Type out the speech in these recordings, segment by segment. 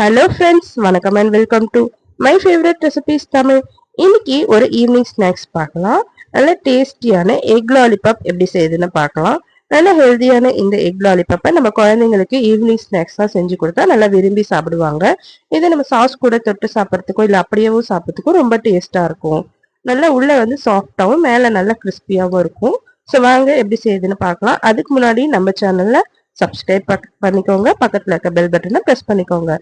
Hello friends வணக்கம் and welcome to my favourite recipes Tamil. இன்னைக்கு ஒரு ஈவினிங் ஸ்நாக்ஸ் பார்க்கலாம். நல்ல டேஸ்டியான எக் லாலிபாப் எப்படி செய்யுதுன்னு பார்க்கலாம். நல்ல ஹெல்தியான இந்த எக் லாலிபாப்பை நம்ம குழந்தைங்களுக்கு ஈவினிங் ஸ்நாக்ஸ் தான் செஞ்சு கொடுத்தா நல்லா விரும்பி சாப்பிடுவாங்க. இதை நம்ம சாஸ் கூட தொட்டு சாப்பிட்றதுக்கோ இல்லை அப்படியேவும் சாப்பிட்றதுக்கும் ரொம்ப டேஸ்ட்டாக இருக்கும். நல்லா உள்ளே வந்து சாஃப்டாகவும் மேலே நல்லா கிறிஸ்பியாகவும் இருக்கும். ஸோ வாங்க எப்படி செய்யுதுன்னு பார்க்கலாம். அதுக்கு முன்னாடி நம்ம சேனலில் சப்ஸ்கிரைப் பண்ணிக்கோங்க. பக்கத்துல இருக்க பெல் பட்டனை ப்ரெஸ் பண்ணிக்கோங்க.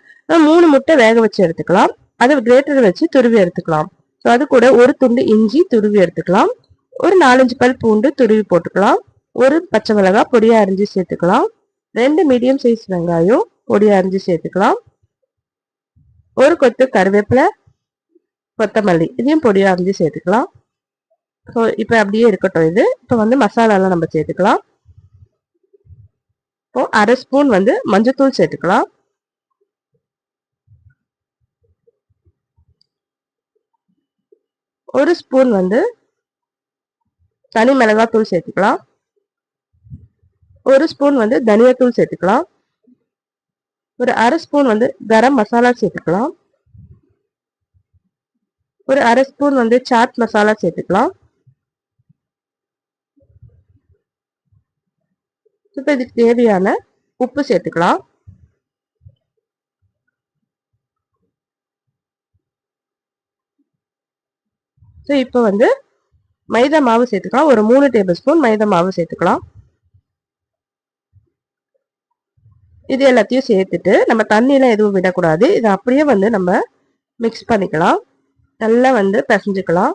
மூணு முட்டை வேக வச்சு எடுத்துக்கலாம். அதை கிரேட்டர் வச்சு துருவி எடுத்துக்கலாம். ஸோ அது கூட ஒரு துண்டு இஞ்சி துருவி எடுத்துக்கலாம். ஒரு நாலஞ்சு பல் பூண்டு துருவி போட்டுக்கலாம். ஒரு பச்சை மிளகாய் பொடியா அரிஞ்சு சேர்த்துக்கலாம். ரெண்டு மீடியம் சைஸ் வெங்காயம் பொடியா அரிஞ்சு சேர்த்துக்கலாம். ஒரு கொத்து கருவேப்பிலை கொத்தமல்லி இதையும் பொடியா அரிஞ்சு சேர்த்துக்கலாம். ஸோ இப்போ அப்படியே இருக்கட்டும் இது. இப்போ வந்து மசாலாலாம் நம்ம சேர்த்துக்கலாம். இப்போ அரை ஸ்பூன் வந்து மஞ்சத்தூள் சேர்த்துக்கலாம். ஒரு ஸ்பூன் வந்து தனி மிளகாத்தூள் சேர்த்துக்கலாம். ஒரு ஸ்பூன் வந்து தனியாத்தூள் சேர்த்துக்கலாம். ஒரு அரை ஸ்பூன் வந்து கரம் மசாலா சேர்த்துக்கலாம். ஒரு அரை ஸ்பூன் வந்து சாட் மசாலா சேர்த்துக்கலாம். இப்போ இதுக்கு தேவையான உப்பு சேர்த்துக்கலாம். ஸோ இப்போ வந்து மைதா மாவு சேர்த்துக்கலாம். ஒரு மூணு டேபிள் ஸ்பூன் மைதா மாவு சேர்த்துக்கலாம். இது எல்லாத்தையும் சேர்த்துட்டு நம்ம தண்ணியெலாம் எதுவும் விடக்கூடாது. இதை அப்படியே வந்து நம்ம மிக்ஸ் பண்ணிக்கலாம். நல்லா வந்து பிசைஞ்சுக்கலாம்.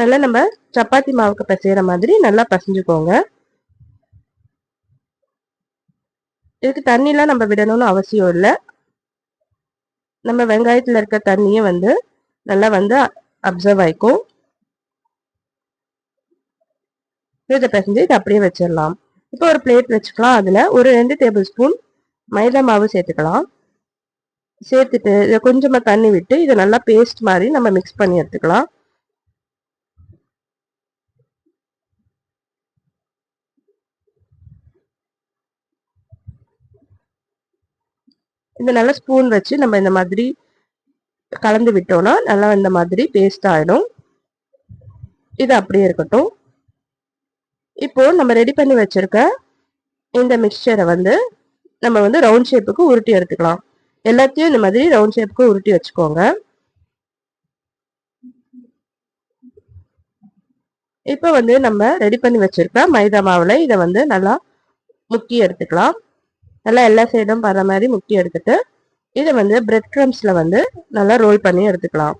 நல்லா நம்ம சப்பாத்தி மாவுக்கு பிசைகிற மாதிரி நல்லா பிசைஞ்சுக்கோங்க. இதுக்கு தண்ணிலாம் நம்ம விடணும்னு அவசியம் இல்லை. நம்ம வெங்காயத்தில் இருக்க தண்ணியை வந்து நல்லா வந்து அப்சர்வ் ஆயிக்கும். இதை பிசைஞ்சு இதை அப்படியே வச்சிடலாம். இப்போ ஒரு பிளேட் வச்சுக்கலாம். அதில் ஒரு ரெண்டு டேபிள் ஸ்பூன் மைதா மாவு சேர்த்துக்கலாம். சேர்த்துட்டு இதை கொஞ்சமாக தண்ணி விட்டு இதை நல்லா பேஸ்ட் மாதிரி நம்ம மிக்ஸ் பண்ணி எடுத்துக்கலாம். இந்த நல்ல ஸ்பூன் வச்சு நம்ம இந்த மாதிரி கலந்து விட்டோம்னா நல்லா இந்த மாதிரி பேஸ்ட் ஆகிடும் இது அப்படியே இருக்கட்டும். இப்போ நம்ம ரெடி பண்ணி வச்சிருக்க இந்த மிக்சரை வந்து நம்ம வந்து ரவுண்ட் ஷேப்புக்கு உருட்டி எடுத்துக்கலாம். எல்லாத்தையும் இந்த மாதிரி ரவுண்ட் ஷேப்புக்கு உருட்டி வச்சுக்கோங்க. இப்போ வந்து நம்ம ரெடி பண்ணி வச்சிருக்க மைதா மாவுல இதை வந்து நல்லா முக்கி எடுத்துக்கலாம். நல்லா எல்லா சைடும் படுற மாதிரி முக்கி எடுத்துட்டு இதை வந்து பிரெட் க்ரம்ஸ்ல வந்து நல்லா ரோல் பண்ணி எடுத்துக்கலாம்.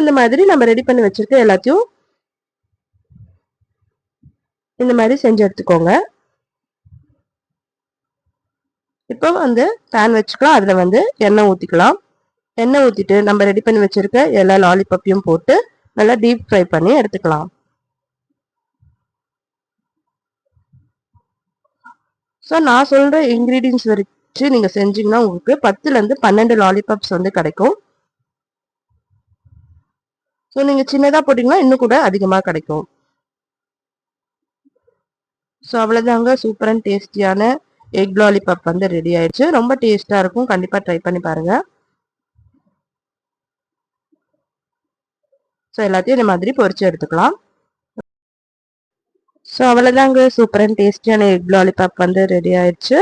இந்த மாதிரி நம்ம ரெடி பண்ணி வச்சிருக்க எல்லாத்தையும் இந்த மாதிரி செஞ்சு எடுத்துக்கோங்க. இப்போ வந்து பேன் வச்சுக்கலாம். அதில் வந்து எண்ணெய் ஊற்றிக்கலாம் எண்ணெய் ஊற்றிட்டு நம்ம ரெடி பண்ணி வச்சிருக்க எல்லா லாலிபப்பையும் போட்டு நல்லா டீப் ஃப்ரை பண்ணி எடுத்துக்கலாம். ஸோ நான் சொல்கிற இன்க்ரீடியன்ஸ் வச்சு நீங்கள் செஞ்சீங்கன்னா உங்களுக்கு பத்துலேருந்து பன்னெண்டு லாலிபாப்ஸ் வந்து கிடைக்கும். ஸோ நீங்கள் சின்னதாக போட்டிங்கன்னா இன்னும் கூட அதிகமாக கிடைக்கும். ஸோ அவ்வளோதாங்க சூப்பர் அண்ட் டேஸ்டியான எக் லாலிபாப் வந்து ரெடி ஆயிடுச்சு. ரொம்ப டேஸ்ட்டாக இருக்கும். கண்டிப்பாக ட்ரை பண்ணி பாருங்கள் ஸோ எல்லாத்தையும் இந்த மாதிரி பொறிச்சு எடுத்துக்கலாம். ஸோ அவ்வளோதாங்க சூப்பரான அண்ட் டேஸ்டியான எக் லாலிபாப் வந்து ரெடி ஆயிடுச்சு.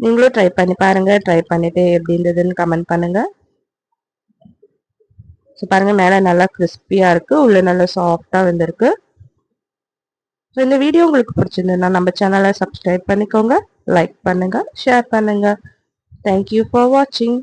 நீங்களும் ட்ரை பண்ணி பாருங்கள் ட்ரை பண்ணிவிட்டு எப்படி இருந்ததுன்னு கமெண்ட் பண்ணுங்கள் ஸோ பாருங்கள் மேலே நல்லா கிறிஸ்பியாக இருக்குது உள்ளே நல்லா சாஃப்டாக வந்திருக்கு. ஸோ இந்த வீடியோ உங்களுக்கு பிடிச்சிருந்ததுன்னா நம்ம சேனலை சப்ஸ்கிரைப் பண்ணிக்கோங்க. லைக் பண்ணுங்கள் ஷேர் பண்ணுங்கள் தேங்க்யூ ஃபார் வாட்சிங்